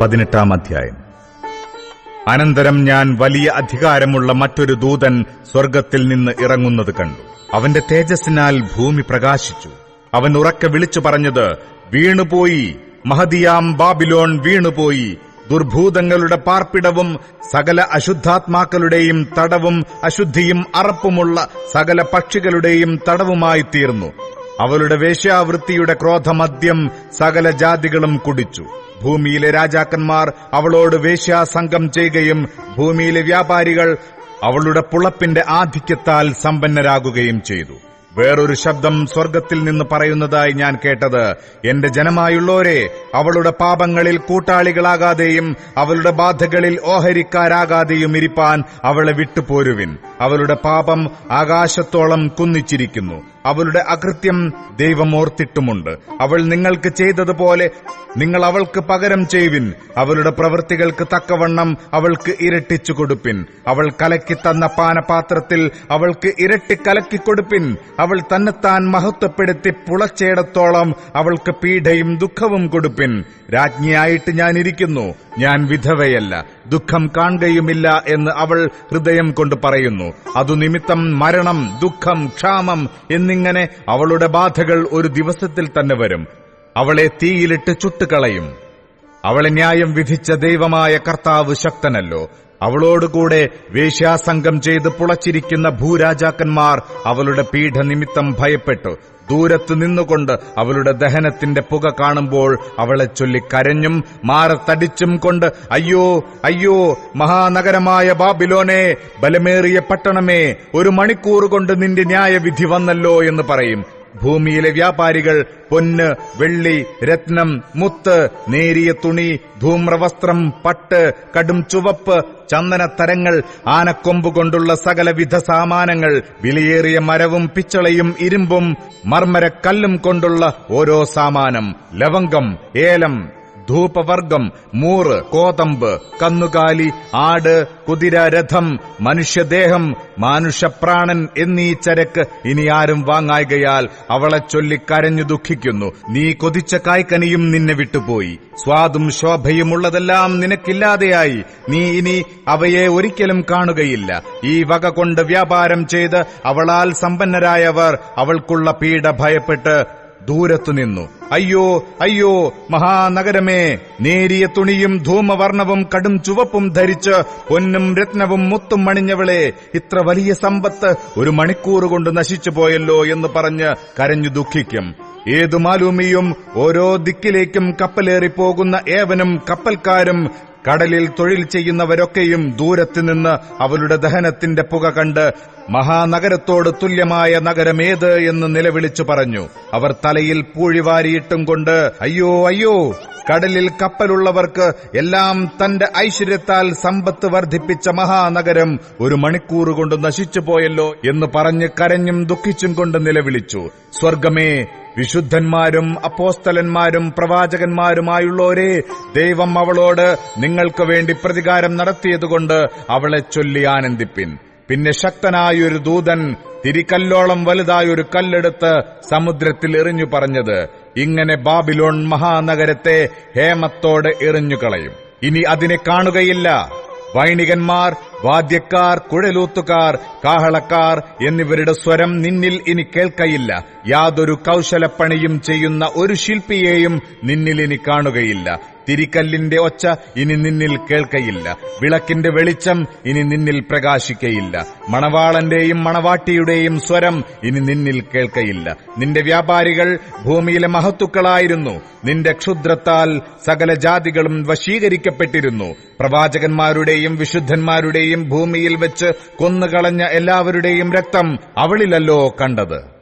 പതിനെട്ടാം അധ്യായം. അനന്തരം ഞാൻ വലിയ അധികാരമുള്ള മറ്റൊരു ദൂതൻ സ്വർഗത്തിൽ നിന്ന് ഇറങ്ങുന്നത് കണ്ടു. അവന്റെ തേജസ്സിനാൽ ഭൂമി പ്രകാശിച്ചു. അവൻ ഉറക്കെ വിളിച്ചു പറഞ്ഞത് വീണുപോയി മഹദിയാം ബാബിലോൺ വീണുപോയി. ദുർഭൂതങ്ങളുടെ പാർപ്പിടവും സകല അശുദ്ധാത്മാക്കളുടെയും തടവും അശുദ്ധിയും അറപ്പുമുള്ള സകല പക്ഷികളുടെയും തടവുമായി തീർന്നു. അവളുടെ വേശ്യാവൃത്തിയുടെ ക്രോധമദ്യം സകല ജാതികളും കുടിച്ചു. ഭൂമിയിലെ രാജാക്കന്മാർ അവളോട് വേശ്യാസംഗം ചെയ്യുകയും ഭൂമിയിലെ വ്യാപാരികൾ അവളുടെ പുളപ്പിന്റെ ആധിക്യത്താൽ സമ്പന്നരാകുകയും ചെയ്തു. വേറൊരു ശബ്ദം സ്വർഗത്തിൽ നിന്ന് പറയുന്നതായി ഞാൻ കേട്ടത് എന്റെ ജനമായുള്ളോരെ അവളുടെ പാപങ്ങളിൽ കൂട്ടാളികളാകാതെയും അവളുടെ ബാധകളിൽ ഓഹരിക്കാരാകാതെയും ഇരിപ്പാൻ അവളെ വിട്ടുപോരുവിൻ. അവളുടെ പാപം ആകാശത്തോളം കുന്നിച്ചിരിക്കുന്നു. അവരുടെ അകൃത്യം ദൈവമോർത്തിട്ടുമുണ്ട് അവൾ നിങ്ങൾക്ക് ചെയ്തതുപോലെ നിങ്ങൾ അവൾക്ക് പകരം ചെയ്യുവിൻ. അവരുടെ പ്രവൃത്തികൾക്ക് തക്കവണ്ണം അവൾക്ക് ഇരട്ടിച്ചു കൊടുപ്പിൻ. അവൾ കലക്കി തന്ന പാനപാത്രത്തിൽ അവൾക്ക് ഇരട്ടി കലക്കി കൊടുപ്പിൻ. അവൾ തന്നെത്താൻ മഹത്വപ്പെടുത്തി പുളച്ചേടത്തോളം അവൾക്ക് പീഡയും ദുഃഖവും കൊടുപ്പിൻ. രാജ്ഞിയായിട്ട് ഞാൻ ഇരിക്കുന്നു ഞാൻ വിധവയല്ല ദുഃഖം കാണുകയുമില്ല എന്ന് അവൾ ഹൃദയം കൊണ്ട് പറയുന്നു. അതു നിമിത്തം മരണം ദുഃഖം ക്ഷാമം എന്നിങ്ങനെ അവളുടെ ബാധകൾ ഒരു ദിവസത്തിൽ തന്നെ വരും. അവളെ തീയിലിട്ട് ചുട്ടുകളയും. അവളെ ന്യായം വിധിച്ച ദൈവമായ കർത്താവ് ശക്തനല്ലോ. അവളോടുകൂടെ വേശ്യാസംഗം ചെയ്ത് പുളച്ചിരിക്കുന്ന ഭൂരാജാക്കന്മാർ അവളുടെ പീഠനിമിത്തം ഭയപ്പെട്ടു. ദൂരത്ത് നിന്നുകൊണ്ട് അവളുടെ ദഹനത്തിന്റെ പുക കാണുമ്പോൾ അവളെ ചൊല്ലി കരഞ്ഞും മാറത്തടിച്ചും കൊണ്ട് അയ്യോ അയ്യോ മഹാനഗരമായ ബാബിലോനെ ബലമേറിയ പട്ടണമേ ഒരു മണിക്കൂർ കൊണ്ട് നിന്റെ ന്യായവിധി വന്നല്ലോ എന്ന് പറയും. ഭൂമിയിലെ വ്യാപാരികൾ പൊന്ന് വെള്ളി രത്നം മുത്ത് നേരിയ തുണി ധൂമ്രവസ്ത്രം പട്ട് കടും ചുവപ്പ് ചന്ദനത്തരങ്ങൾ ആനക്കൊമ്പ് കൊണ്ടുള്ള സകലവിധ സാമാനങ്ങൾ വിലയേറിയ മരവും പിച്ചളയും ഇരുമ്പും മർമ്മരക്കല്ലും കൊണ്ടുള്ള ഓരോ സാമാനം ലവംഗം ഏലം ധൂപവർഗം മൂറ് കോതമ്പ് കന്നുകാലി ആട് കുതിര രഥം മനുഷ്യദേഹം മാനുഷപ്രാണൻ എന്നീ ചരക്ക് ഇനി ആരും വാങ്ങായികയാൽ അവളെ ചൊല്ലി കരഞ്ഞു ദുഃഖിക്കുന്നു. നീ കൊതിച്ച കായ്ക്കനിയും നിന്നെ വിട്ടുപോയി. സ്വാദും ശോഭയുമുള്ളതെല്ലാം നിനക്കില്ലാതെയായി. നീ ഇനി അവയെ ഒരിക്കലും കാണുകയില്ല. ഈ വക കൊണ്ട് വ്യാപാരം ചെയ്ത് അവളാൽ സമ്പന്നരായവർ അവൾക്കുള്ള പീഡ ഭയപ്പെട്ട് ദൂരത്തു നിന്നു. അയ്യോ അയ്യോ മഹാനഗരമേ നേരിയ തുണിയും ധൂമവർണവും കടും ചുവപ്പും ധരിച്ച് പൊന്നും രത്നവും മുത്തും മണിഞ്ഞവളെ ഇത്ര വലിയ സമ്പത്ത് ഒരു മണിക്കൂർ കൊണ്ട് നശിച്ചു പോയല്ലോ എന്ന് പറഞ്ഞ് കരഞ്ഞു ദുഃഖിക്കും. ഏതു മാലൂമിയും ഓരോ ദിക്കിലേക്കും കപ്പലേറി പോകുന്ന ഏവനും കപ്പൽക്കാരും കടലിൽ തൊഴിൽ ചെയ്യുന്നവരൊക്കെയും ദൂരത്തുനിന്ന് അവരുടെ ദഹനത്തിന്റെ പുക കണ്ട് മഹാനഗരത്തോട് തുല്യമായ നഗരമേത് എന്ന് നിലവിളിച്ചു പറഞ്ഞു. അവർ തലയിൽ പൂഴിവാരിയിട്ടും കൊണ്ട് അയ്യോ അയ്യോ കടലിൽ കപ്പലുള്ളവർക്ക് എല്ലാം തന്റെ ഐശ്വര്യത്താൽ സമ്പത്ത് വർദ്ധിപ്പിച്ച മഹാനഗരം ഒരു മണിക്കൂർ കൊണ്ട് നശിച്ചു പോയല്ലോ എന്ന് പറഞ്ഞ് കരഞ്ഞും ദുഃഖിച്ചും കൊണ്ട് നിലവിളിച്ചു. സ്വർഗമേ വിശുദ്ധന്മാരും അപ്പോസ്തലന്മാരും പ്രവാചകന്മാരുമായുള്ളവരെ ദൈവം അവളോട് നിങ്ങൾക്ക് വേണ്ടി പ്രതികാരം നടത്തിയതുകൊണ്ട് അവളെ ചൊല്ലി ആനന്ദിപ്പിൻ. പിന്നെ ശക്തനായൊരു ദൂതൻ തിരിക്കല്ലോളം വലുതായൊരു കല്ലെടുത്ത് സമുദ്രത്തിൽ എറിഞ്ഞു പറഞ്ഞത് ഇങ്ങനെ ബാബിലോൺ മഹാനഗരത്തെ ഹേമത്തോടെ എറിഞ്ഞുകളയും. ഇനി അതിനെ കാണുകയില്ല. വൈണികന്മാർ വാദ്യക്കാർ കുഴലൂത്തുകാർ കാഹളക്കാർ എന്നിവരുടെ സ്വരം നിന്നിൽ ഇനി കേൾക്കയില്ല. യാതൊരു കൗശലപ്പണിയും ചെയ്യുന്ന ഒരു ശില്പിയെയും നിന്നിൽ ഇനി കാണുകയില്ല. തിരിക്കല്ലിന്റെ ഒച്ച ഇനി നിന്നിൽ കേൾക്കയില്ല. വിളക്കിന്റെ വെളിച്ചം ഇനി നിന്നിൽ പ്രകാശിക്കയില്ല. മണവാളന്റെയും മണവാട്ടിയുടെയും സ്വരം ഇനി നിന്നിൽ കേൾക്കയില്ല. നിന്റെ വ്യാപാരികൾ ഭൂമിയിലെ മഹത്തുക്കളായിരുന്നു. നിന്റെ ക്ഷുദ്രത്താൽ സകല ജാതികളും വശീകരിക്കപ്പെട്ടിരുന്നു. പ്രവാചകന്മാരുടെയും വിശുദ്ധന്മാരുടെയും ഭൂമിയിൽ വെച്ച് കൊന്നുകളഞ്ഞ എല്ലാവരുടെയും രക്തം അവളിലല്ലോ കണ്ടത്.